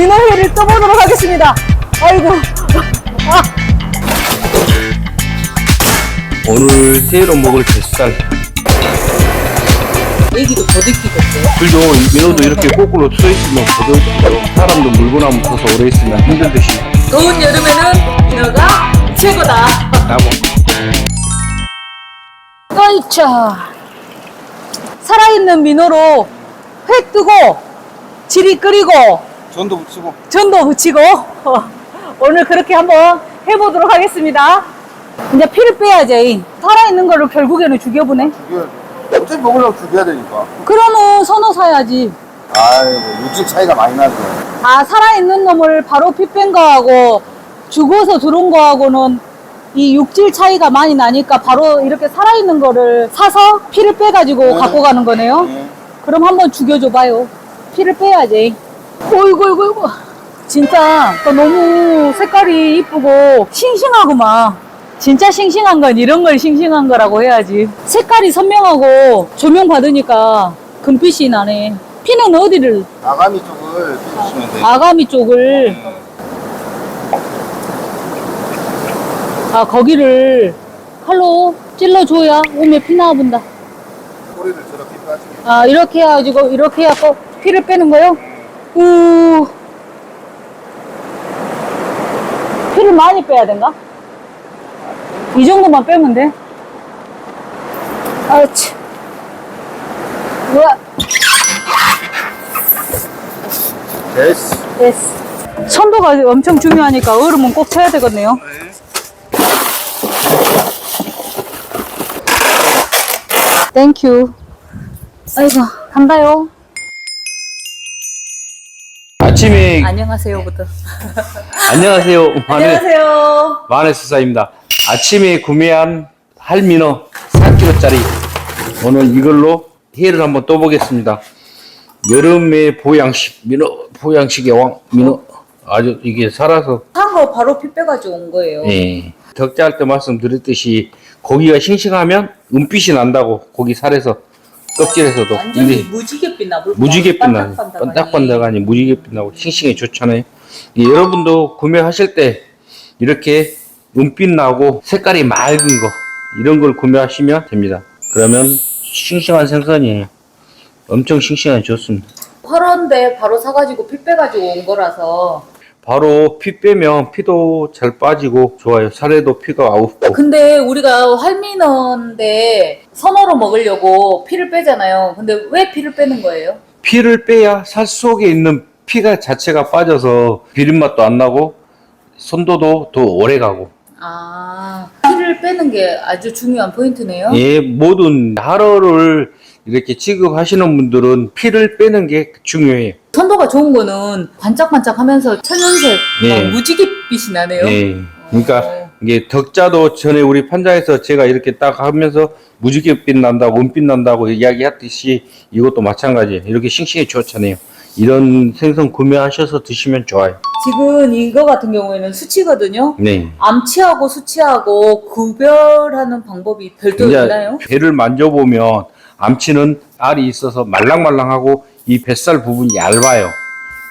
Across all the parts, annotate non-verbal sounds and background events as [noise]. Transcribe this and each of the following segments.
민어회를 떠보도록 하겠습니다. 아이고. 아, 오늘 새로 먹을 뱃살 애기도 버득히겠어요. 그죠 민호도 이렇게 거꾸로 서 있으면 보도 사람도 물고 나면 서서 오래 있으면 힘들듯이 더운 여름에는 민어가 최고다. 나고 어이차. 살아있는 민어로 회 뜨고, 지리 끓이고, 전도 붙이고 전도 붙이고, 어, [laughs] 오늘 그렇게 한번 해보도록 하겠습니다. 이제 피를 빼야지. 살아있는 거를 결국에는 죽여보네. 어차피 먹으려면 죽여야 되니까. 그러면 선어 사야지. 아이고, 육식 차이가 많이 나죠. 아, 살아있는 놈을 바로 피 뺀 거하고 죽어서 들어온 거하고는 이 육질 차이가 많이 나니까 바로 이렇게 살아있는 거를 사서 피를 빼가지고 네. 갖고 가는 거네요. 네. 그럼 한번 죽여줘봐요. 피를 빼야지. 어이구, 어이구, 어이구. 진짜 또 너무 색깔이 이쁘고 싱싱하구만. 진짜 싱싱한 건 이런 걸 싱싱한 거라고 해야지. 색깔이 선명하고 조명 받으니까 금빛이 나네. 피는 어디를 아가미 쪽을 해주시면 돼요. 아가미 쪽을 아 거기를 칼로 찔러줘야 몸에 피 나와본다 꼬리를 저렇게 빠지게. 아 이렇게 해가지고 이렇게 해갖고 피를 빼는 거요? 우 피를 많이 빼야 된가? 이 정도만 빼면 돼? 아치. 우와. 됐어. 됐어. 선도가 엄청 중요하니까 얼음은 꼭 쳐야 되겠네요. 땡큐 아이고 간다요 아침에 안녕하세요부터 안녕하세요. 안녕하세요. [laughs] 마늘 수사입니다. 아침에 구매한 할민어 4kg짜리. 오늘 이걸로 회를 한번 떠보겠습니다. 여름의 보양식 민어 보양식의 왕 민어. 아주 이게 살아서 산 거 바로 피 빼가지고 온 거예요. 예. 덕자할 때 말씀드렸듯이 고기가 싱싱하면 은빛이 난다고 고기 살에서 껍질에서도 근데 무지개 빛나 무지개 빛나니. 반딱반딱하니. 무지개 빛나고 싱싱해 좋잖아요. 예, 여러분도 구매하실 때 이렇게 은빛 나고 색깔이 맑은 거 이런 걸 구매하시면 됩니다. 그러면 싱싱한 생선이에요 엄청 싱싱하니 좋습니다. 화런데 바로 사가지고 피 빼가지고 온 거라서 바로 피 빼면 피도 잘 빠지고 좋아요 살에도 피가 없고 근데 우리가 활민어인데 선어로 먹으려고 피를 빼잖아요. 근데 왜 피를 빼는 거예요? 피를 빼야 살 속에 있는 피가 자체가 빠져서 비린맛도 안 나고 손도도 더 오래 가고 아, 피를 빼는 게 아주 중요한 포인트네요. 예 모든 하러를 이렇게 취급하시는 분들은 피를 빼는 게 중요해요 선도가 좋은 거는 반짝반짝 하면서 천연색, 예. 막 무지갯빛이 나네요. 예 그러니까 어. 이게 덕자도 전에 우리 판장에서 제가 이렇게 딱 하면서 무지갯빛 난다고 은빛 난다고 이야기했듯이 이것도 마찬가지예요 이렇게 싱싱해 좋잖아요 이런 생선 구매하셔서 드시면 좋아요 지금 이거 같은 경우에는 수치거든요. 네 암치하고 수치하고 구별하는 방법이 별도 이제 있나요? 배를 만져보면 암치는 알이 있어서 말랑말랑하고 이 뱃살 부분이 얇아요.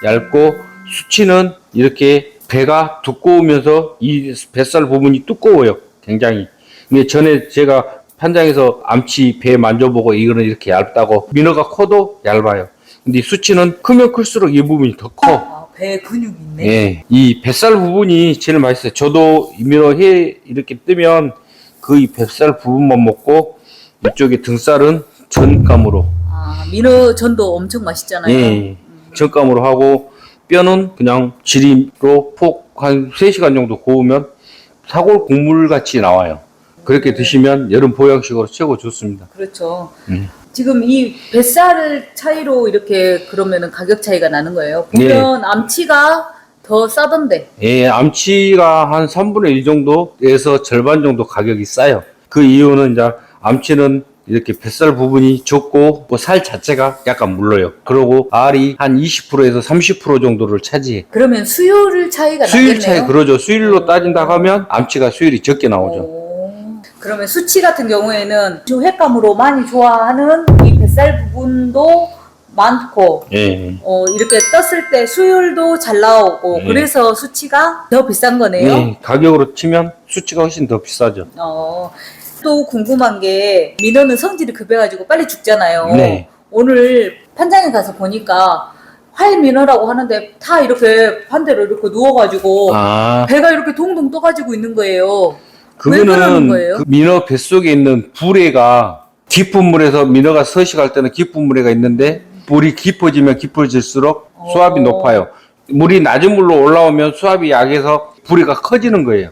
얇고 수치는 이렇게 배가 두꺼우면서 이 뱃살 부분이 두꺼워요. 굉장히. 근데 전에 제가 판장에서 암치 배 만져보고 이거는 이렇게 얇다고 민어가 커도 얇아요. 근데 수치는 크면 클수록 이 부분이 더 커. 아, 배 근육이 있네. 예, 이 뱃살 부분이 제일 맛있어요. 저도 이민어 회 이렇게 뜨면 그 이 뱃살 부분만 먹고 이쪽에 등살은 전감으로, 아, 민어 전도 엄청 맛있잖아요. 예, 전감으로 하고 뼈는 그냥 지리로 폭 한 3시간 정도 구우면 사골 국물 같이 나와요. 그렇게 드시면 여름 보양식으로 최고 좋습니다. 그렇죠. 음. 지금 이 뱃살 차이로 이렇게 그러면은 가격 차이가 나는 거예요. 네. 보면 암치가 더 싸던데. 예, 암치가 한 3분의 1 정도에서 절반 정도 가격이 싸요. 그 이유는 이제 암치는 이렇게 뱃살 부분이 적고 뭐 살 자체가 약간 물러요. 그리고 알이 한 20%에서 30% 정도를 차지해. 그러면 수율 차이가 수율 나겠네요. 차이 그러죠. 수율로 따진다 하면 암치가 수율이 적게 나오죠. 오. 그러면 수치 같은 경우에는 좀 횟감으로 많이 좋아하는 이 뱃살 부분도 많고 예. 어, 이렇게 떴을 때 수율도 잘 나오고 네. 그래서 수치가 더 비싼 거네요. 예, 가격으로 치면 수치가 훨씬 더 비싸죠. 어, 또 궁금한 게 민어는 성질이 급해가지고 빨리 죽잖아요. 네. 오늘 판장에 가서 보니까 활민어라고 하는데 다 이렇게 반대로 이렇게 누워가지고 아, 배가 이렇게 동동 떠가지고 있는 거예요. 왜 그러는 그거는 거예요? 그 민어 뱃속에 있는 불에가 깊은 물에서 민어가 서식할 때는 깊은 물에가 있는데 물이 깊어지면 깊어질수록 수압이 어. 높아요. 물이 낮은 물로 올라오면 수압이 약해서 부리가 커지는 거예요.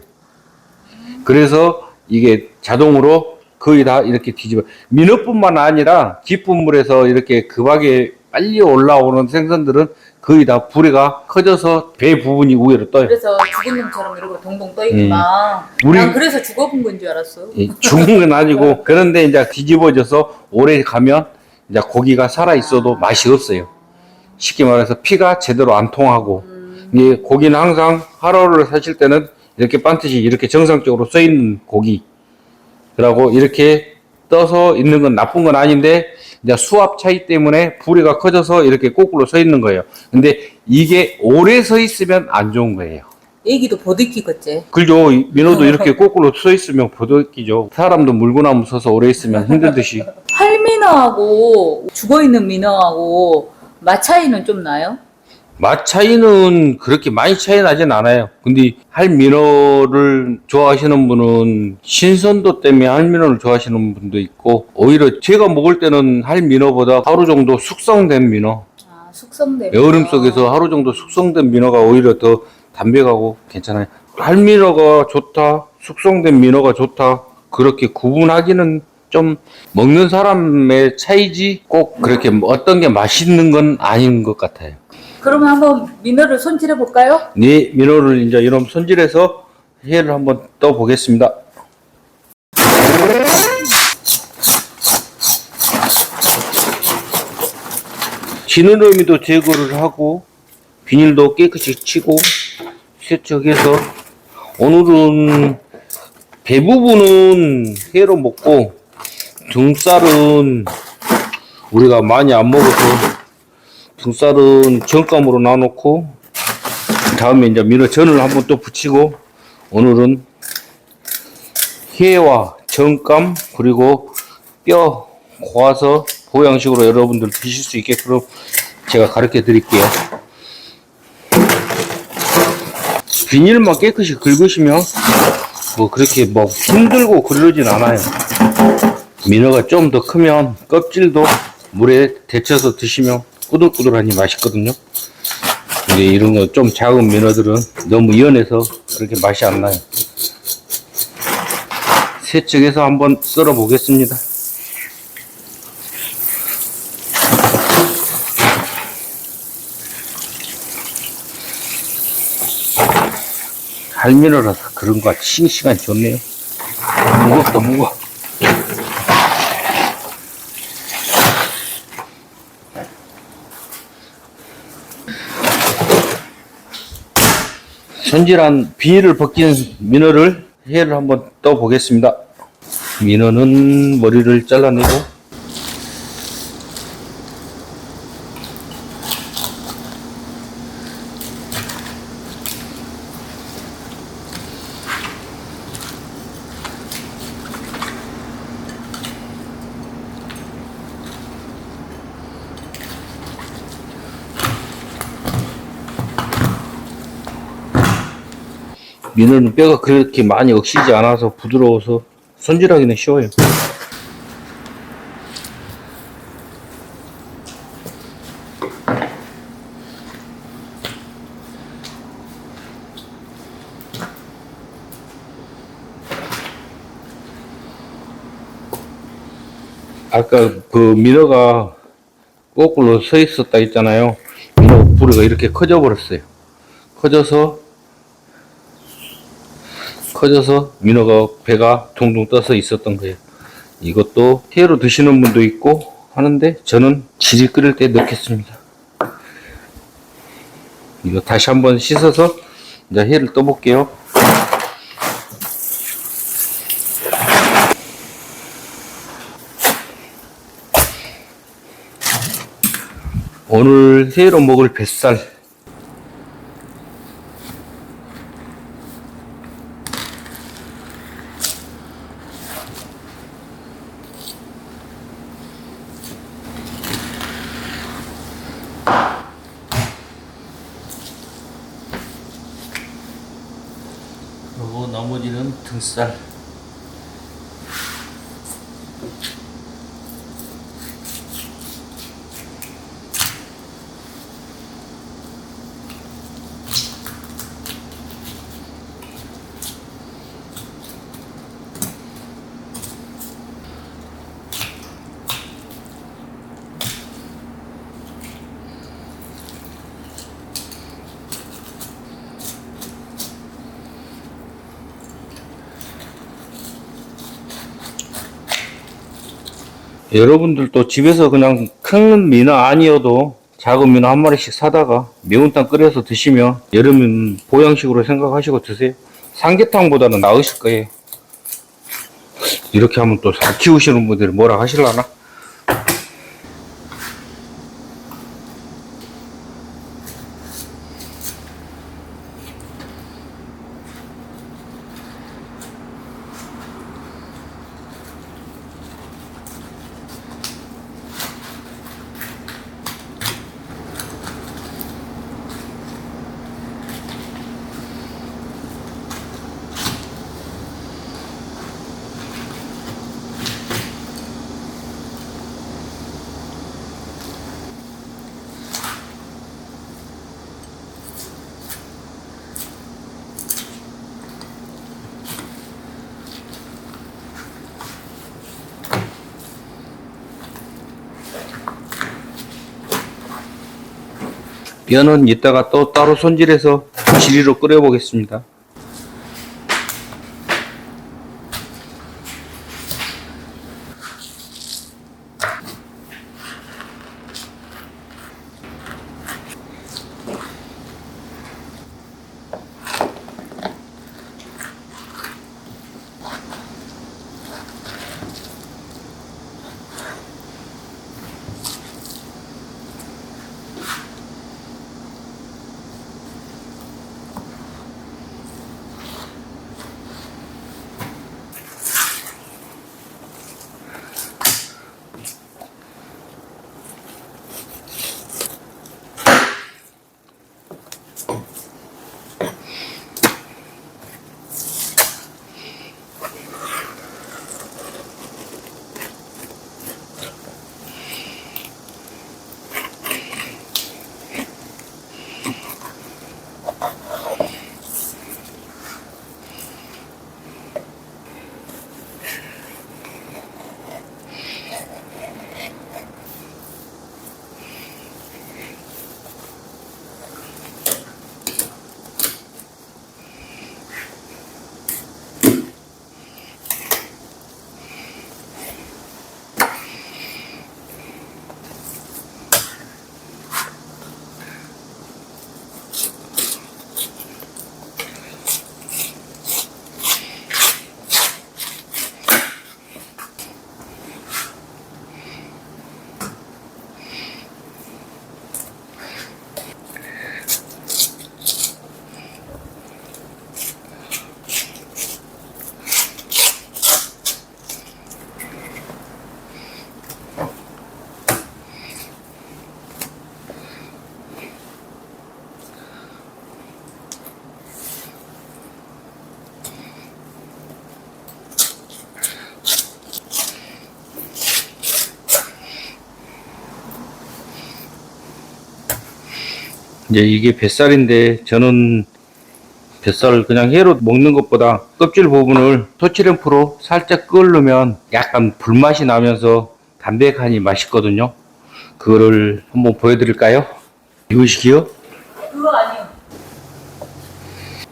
그래서 이게 자동으로 거의 다 이렇게 뒤집어. 민어뿐만 아니라 깊은 물에서 이렇게 급하게 빨리 올라오는 생선들은 거의 다 부리가 커져서 배 부분이 우회로 떠요. 그래서 죽은 놈처럼 이렇게 동동 떠있구나. 우리- 난 그래서 죽어본 건 줄 알았어. 예, 죽은 건 아니고 [laughs] 그런데 이제 뒤집어져서 오래 가면 이제 고기가 살아 있어도 맛이 없어요. 쉽게 말해서 피가 제대로 안 통하고 이 고기는 항상 하루를 사실 때는 이렇게 반듯이 이렇게 정상적으로 써 있는 고기 라고 이렇게 떠서 있는 건 나쁜 건 아닌데 이제 수압 차이 때문에 부리가 커져서 이렇게 거꾸로 서 있는 거예요. 근데 이게 오래 서 있으면 안 좋은 거예요. 애기도 보드키겠지. 그죠. 이 민호도 이렇게 [laughs] 거꾸로 서 있으면 보드끼죠. 사람도 물구나무 서서 오래 있으면 힘들듯이. 활민어하고 [laughs] 죽어있는 민어하고 맛 차이는 좀 나요? 맛 차이는 그렇게 많이 차이 나진 않아요. 근데 할민어를 좋아하시는 분은 신선도 때문에 할민어를 좋아하시는 분도 있고 오히려 제가 먹을 때는 할민어보다 하루 정도 숙성된 민어 아, 숙성된 여름. 속에서 하루 정도 숙성된 민어가 오히려 더 담백하고 괜찮아요. 할민어가 좋다, 숙성된 민어가 좋다 그렇게 구분하기는 좀 먹는 사람의 차이지 꼭 그렇게 어떤 게 맛있는 건 아닌 것 같아요. 그러면 한번 민어를 손질해 볼까요? 네, 민어를 이제 이런 손질해서 회를 한번 떠 보겠습니다. 지느러미도 제거를 하고 비닐도 깨끗이 치고 세척해서 오늘은 대부분은 회로 먹고 등살은 우리가 많이 안 먹어서 등살은 정감으로 놔놓고 다음에 이제 민어전을 한번 또 붙이고 오늘은 회와 정감 그리고 뼈 고아서 보양식으로 여러분들 드실 수 있게끔 제가 가르쳐 드릴게요. 비닐만 깨끗이 긁으시면 뭐 그렇게 뭐 힘들고 그러진 않아요. 민어가 좀 더 크면 껍질도 물에 데쳐서 드시면 꾸들꾸들하니 맛있거든요. 근데 이런 거 좀 작은 민어들은 너무 연해서 그렇게 맛이 안 나요. 세척해서 한번 썰어 보겠습니다. 할미노라서 그런 거 싱싱하니 좋네요. 무겁다 무거워. 손질한 비닐을 벗긴 민어를 회를 한번 떠 보겠습니다. 민어는 머리를 잘라내고 민어는 뼈가 그렇게 많이 억시지 않아서 부드러워서 손질하기는 쉬워요. 아까 그 민어가 거꾸로 서 있었다 했잖아요. 민어 부리가 이렇게 커져 버렸어요. 커져서 커져서 민어가 배가 둥둥 떠서 있었던 거예요. 이것도 회로 드시는 분도 있고 하는데 저는 지리 끓일 때 넣겠습니다. 이거 다시 한번 씻어서 이제 회를 떠볼게요. 오늘 새로 먹을 뱃살. 그리고 나머지는 등살. 여러분들도 집에서 그냥 큰 민어 아니어도 작은 민어 한 마리씩 사다가 매운탕 끓여서 드시면 여름은 보양식으로 생각하시고 드세요. 삼계탕보다는 나으실 거예요. 이렇게 하면 또 잘 키우시는 분들이 뭐라 하실라나? 면은 이따가 또 따로 손질해서 지리로 끓여 보겠습니다. 이제 이게 뱃살인데 저는 뱃살을 그냥 회로 먹는 것보다 껍질 부분을 토치램프로 살짝 끓으면 약간 불맛이 나면서 담백하니 맛있거든요. 그거를 한번 보여드릴까요? 이거시기요? 그거 아니요.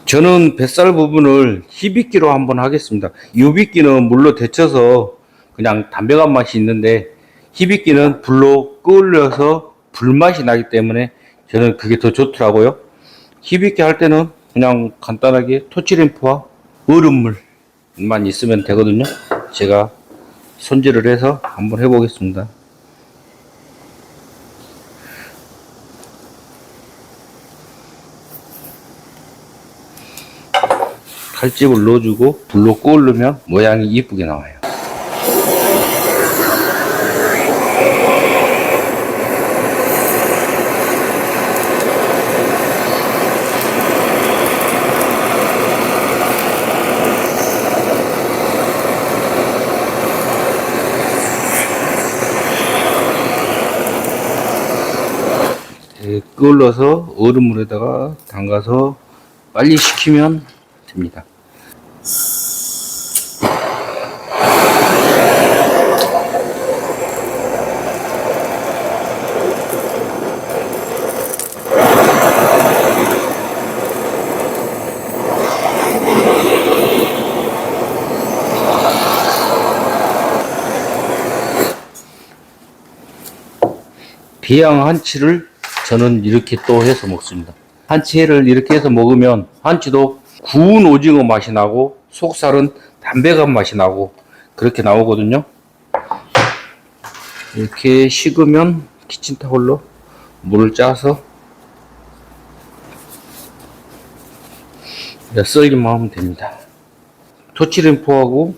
저는 뱃살 부분을 희비끼로 한번 하겠습니다. 유비끼는 물로 데쳐서 그냥 담백한 맛이 있는데 희비끼는 불로 끓여서 불맛이 나기 때문에 저는 그게 더 좋더라고요. 힘있게 할 때는 그냥 간단하게 토치램프와 얼음물만 있으면 되거든요. 제가 손질을 해서 한번 해보겠습니다. 칼집을 넣어주고 불로 구우면 모양이 이쁘게 나와요. 예, 끓여서 얼음물에다가 담가서 빨리 식히면 됩니다. 비양 한치를 저는 이렇게 또 해서 먹습니다. 한치를 이렇게 해서 먹으면 한치도 구운 오징어 맛이 나고 속살은 담백한 맛이 나고 그렇게 나오거든요. 이렇게 식으면 키친타올로 물을 짜서 썰기만 하면 됩니다. 토치렌포하고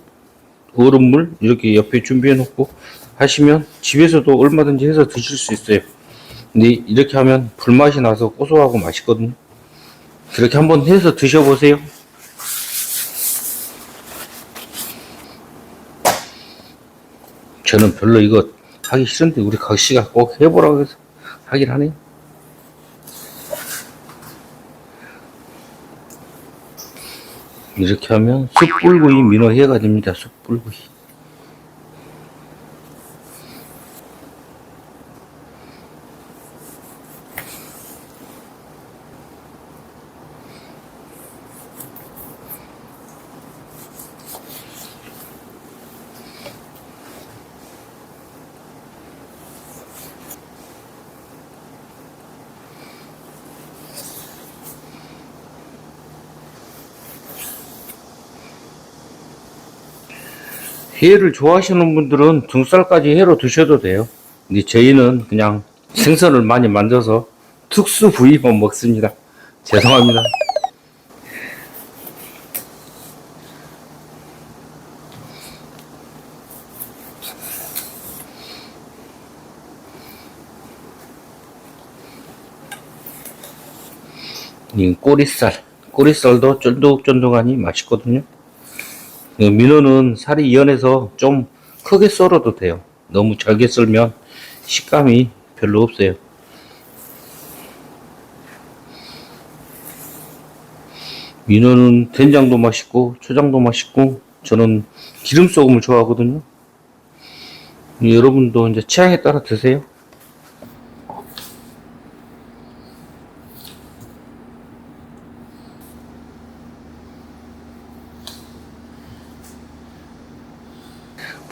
얼음물 이렇게 옆에 준비해 놓고 하시면 집에서도 얼마든지 해서 드실 수 있어요. 근데 이렇게 하면 불맛이 나서 고소하고 맛있거든요. 그렇게 한번 해서 드셔보세요. 저는 별로 이거 하기 싫은데 우리 각시가 꼭 해보라고 해서 하긴 하네요. 이렇게 하면 숯불구이 민어회가 됩니다. 숯불구이. 회를 좋아하시는 분들은 등살까지 회로 드셔도 돼요. 근데 저희는 그냥 생선을 많이 만져서 특수 부위만 먹습니다. 죄송합니다. 이 꼬리살, 꼬리살도 쫀득쫀득하니 맛있거든요. 그 민어는 살이 연해서 좀 크게 썰어도 돼요. 너무 잘게 썰면 식감이 별로 없어요. 민어는 된장도 맛있고 초장도 맛있고 저는 기름 소금을 좋아하거든요. 여러분도 이제 취향에 따라 드세요.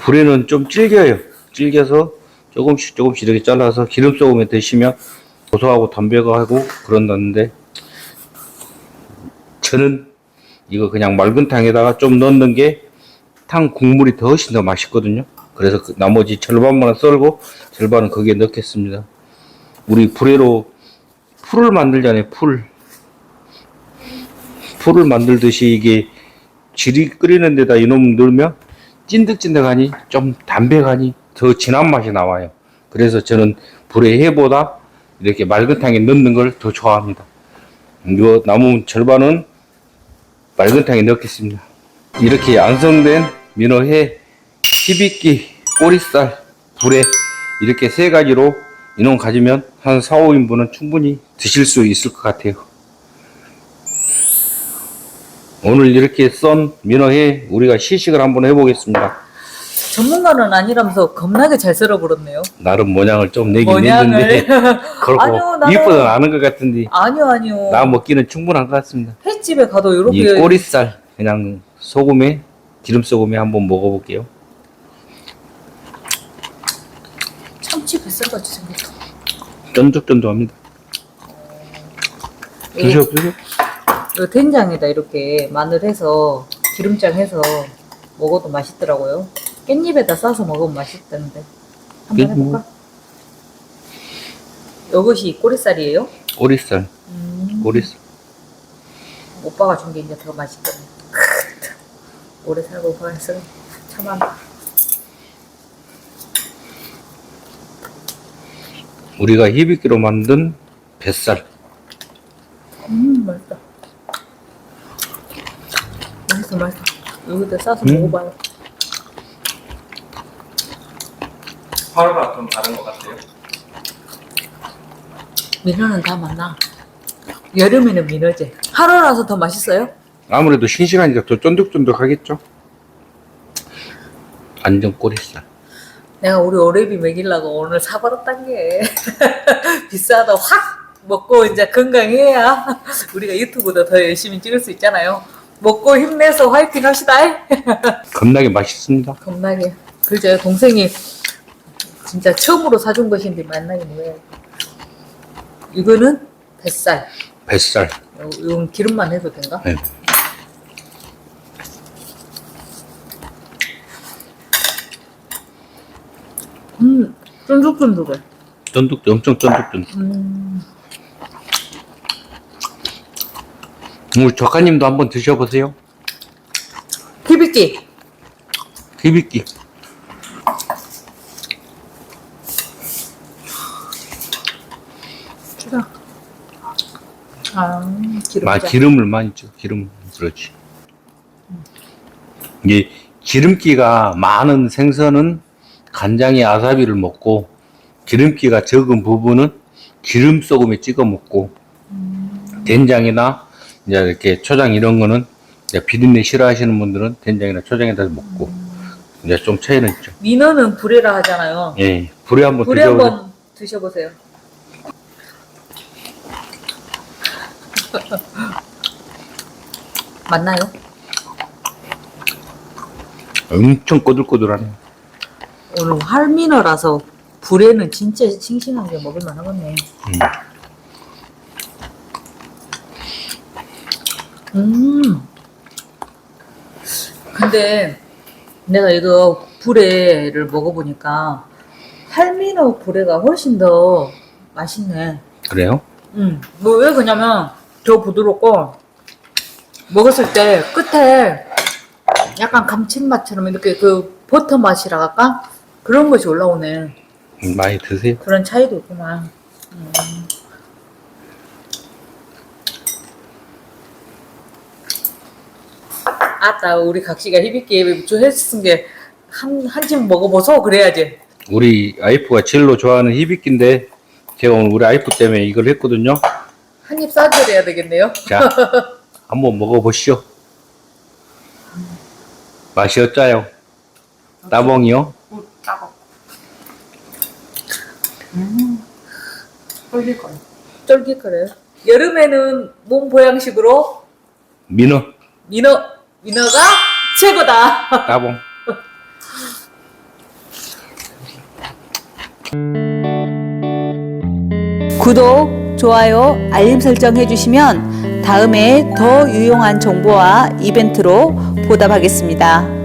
불에는 좀 질겨요. 질겨서 조금씩 조금씩 이렇게 잘라서 기름 소금에 드시면 고소하고 담백하고 그런다는데 저는 이거 그냥 맑은 탕에다가 좀 넣는 게 탕 국물이 더 훨씬 더 맛있거든요. 그래서 그 나머지 절반만 썰고 절반은 거기에 넣겠습니다. 우리 불에로 풀을 만들잖아요. 풀. 풀을 만들듯이 이게 질이 끓이는 데다 이놈 넣으면 찐득찐득하니 좀 담백하니 더 진한 맛이 나와요. 그래서 저는 불에 해보다 이렇게 맑은 탕에 넣는 걸 더 좋아합니다. 이거 남은 절반은 맑은 탕에 넣겠습니다. 이렇게 양성된 민어회, 희비끼, 꼬리살, 불에 이렇게 세 가지로 이놈 가지면 한 4, 5인분은 충분히 드실 수 있을 것 같아요. 오늘 이렇게 썬 민어회 우리가 시식을 한번 해보겠습니다. 전문가는 아니라면서 겁나게 잘 썰어버렸네요. 나름 모양을 좀 내긴 모양을. 했는데 [laughs] 그렇고 아니요, 나는- 이쁘진 않은 것 같은데 아니요, 아니요. 나 먹기는 충분한 것 같습니다. 횟집에 가도 이 이렇게 꼬리살 그냥 소금에 기름 소금에 한번 먹어볼게요. 참치 뱃살같이 생겼다. 쫀득쫀득합니다. 드셔보세요. 이 된장에다 이렇게 마늘 해서 기름장 해서 먹어도 맛있더라고요. 깻잎에다 싸서 먹으면 맛있다는데 한번. 해볼까? 이것이 꼬리살이에요? 꼬리살, 음, 꼬리살. 오빠가 준 게 이제 더 맛있거든. 오래 살고 그래서 참아. 우리가 히비키로 만든 뱃살. 음 맛있다. 맛있어 맛있어. 여기다 싸서 음. 먹어봐요. 하루가 좀 다른 것 같아요. 민어는 다 맛나. 여름에는 민어지. 하루라서 더 맛있어요? 아무래도 싱싱하니까 더 쫀득쫀득하겠죠? 완전 꼬리살. 내가 우리 오래비 먹이려고 오늘 사버렸단 게 [laughs] 비싸다 확 먹고 이제 건강해야 우리가 유튜브도 더 열심히 찍을 수 있잖아요. 먹고 힘내서 화이팅 합시다. [laughs] 겁나게 맛있습니다. 겁나게. 그죠 동생이 진짜 처음으로 사준 것인데 만나긴 왜? 이거는 뱃살. 뱃살. 요- 이건 기름만 해도 된가? 네. 음, 쫀득쫀득해. 쫀득, 엄청 쫀득쫀득. 음, 우리 작가님도 한번 드셔보세요. 히비키. 주라. 아, 기름. 마, 기름을 많이 줘. 기름. 그렇지. 이게 기름기가 많은 생선은 간장에 아사비를 먹고 기름기가 적은 부분은 기름 소금에 찍어 먹고 된장이나 이제 이렇게 초장 이런 거는 비린내 싫어하시는 분들은 된장이나 초장에다 먹고 이제 좀 차이는 있죠. 민어는 불에라 하잖아요. 예, 불에 한번 불에 드셔보세요. 한번 드셔보세요. [laughs] 맞나요? 엄청 꼬들꼬들하네. 오늘 활민어라서 불에는 진짜 싱싱하게 먹을만 하겠네. 음. 근데 내가 이거 불에를 먹어보니까 활민어 불에가 훨씬 더 맛있네. 그래요? 음. 뭐왜 그러냐면 더 부드럽고 먹었을 때 끝에 약간 감칠맛처럼 이렇게 그 버터 맛이라 할까? 그런 것이 올라오네. 음, 많이 드세요. 그런 차이도 있구만. 음. 아따 우리 각시가 희비끼 주했쓴 게한한 집 먹어보소 그래야지. 우리 아이프가 제일로 좋아하는 히비키인데 제가 오늘 우리 아이프 때문에 이걸 했거든요. 한 입 싸드려야 되겠네요. 자, [laughs] 한번 먹어보시죠. 맛이 어짜요? 따봉이요? 쫄깃거려요. 여름에는 몸 보양식으로 민어, 민어 민어가 최고다. 따봉. 구독, 좋아요, 알림 설정 해주시면 다음에 더 유용한 정보와 이벤트로 보답하겠습니다.